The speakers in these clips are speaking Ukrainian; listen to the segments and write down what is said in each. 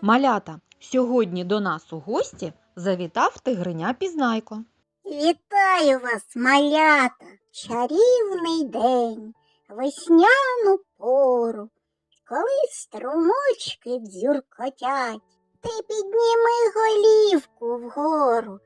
Малята, сьогодні до нас у гості завітав тигриня Пізнайко. Вітаю вас, малята, чарівний день, весняну пору, коли струмочки дзюркотять, ти підніми голівку вгору,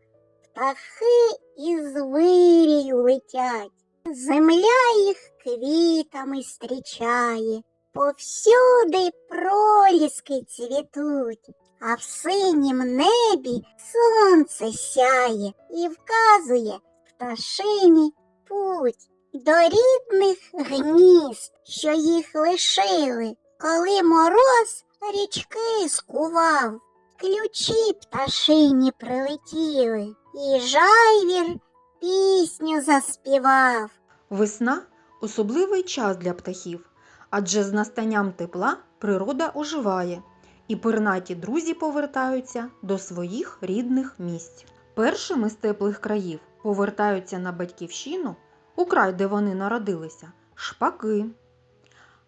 птахи із вирію летять, земля їх квітами стрічає, повсюди проліски цвітуть, а в синім небі сонце сяє і вказує пташині путь до рідних гнізд, що їх лишили, коли мороз річки скував. Ключі пташині прилетіли, і жайвір пісню заспівав. Весна особливий час для птахів, адже з настанням тепла природа оживає, і пернаті друзі повертаються до своїх рідних місць. Першими з теплих країв повертаються на батьківщину, у край, де вони народилися, шпаки.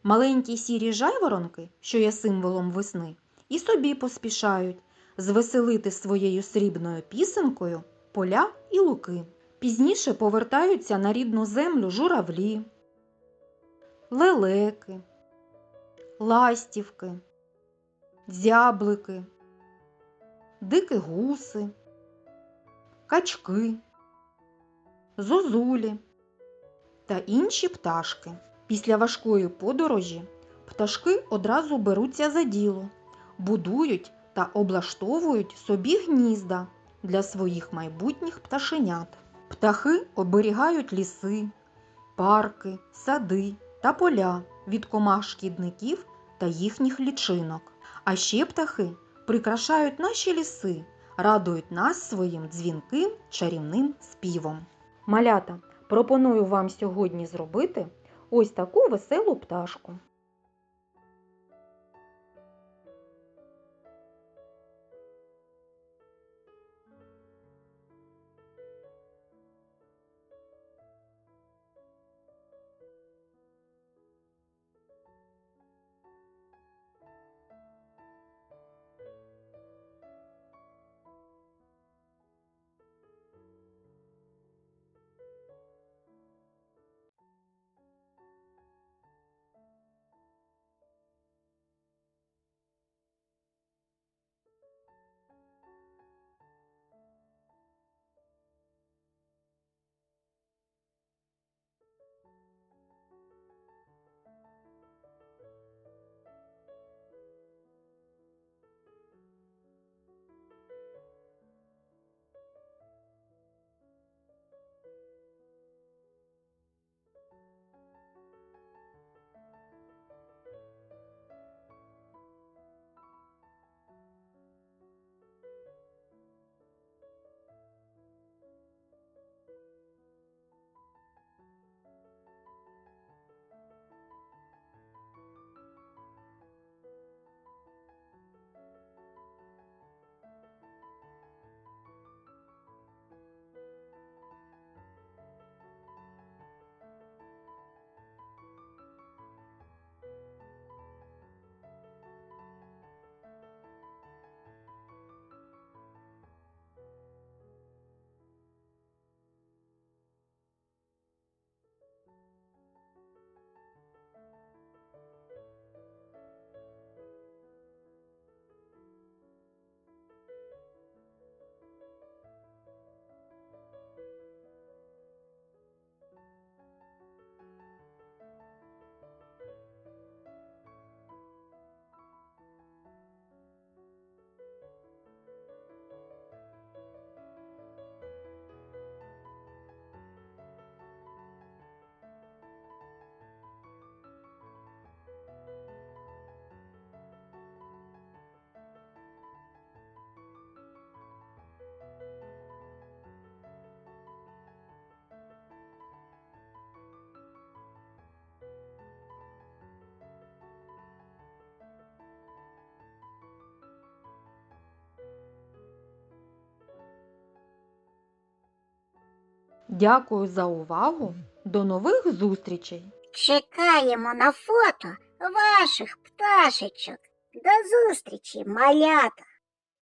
Маленькі сірі жайворонки, що є символом весни, і собі поспішають звеселити своєю срібною пісенкою поля і луки. Пізніше повертаються на рідну землю журавлі, лелеки, ластівки, зяблики, дикі гуси, качки, зозулі та інші пташки. Після важкої подорожі пташки одразу беруться за діло, будують та облаштовують собі гнізда для своїх майбутніх пташенят. Птахи оберігають ліси, парки, сади та поля від комах шкідників та їхніх лічинок. А ще птахи прикрашають наші ліси, радують нас своїм дзвінким чарівним співом. Малята, пропоную вам сьогодні зробити ось таку веселу пташку. Дякую за увагу. До нових зустрічей! Чекаємо на фото ваших пташечок. До зустрічі, малята!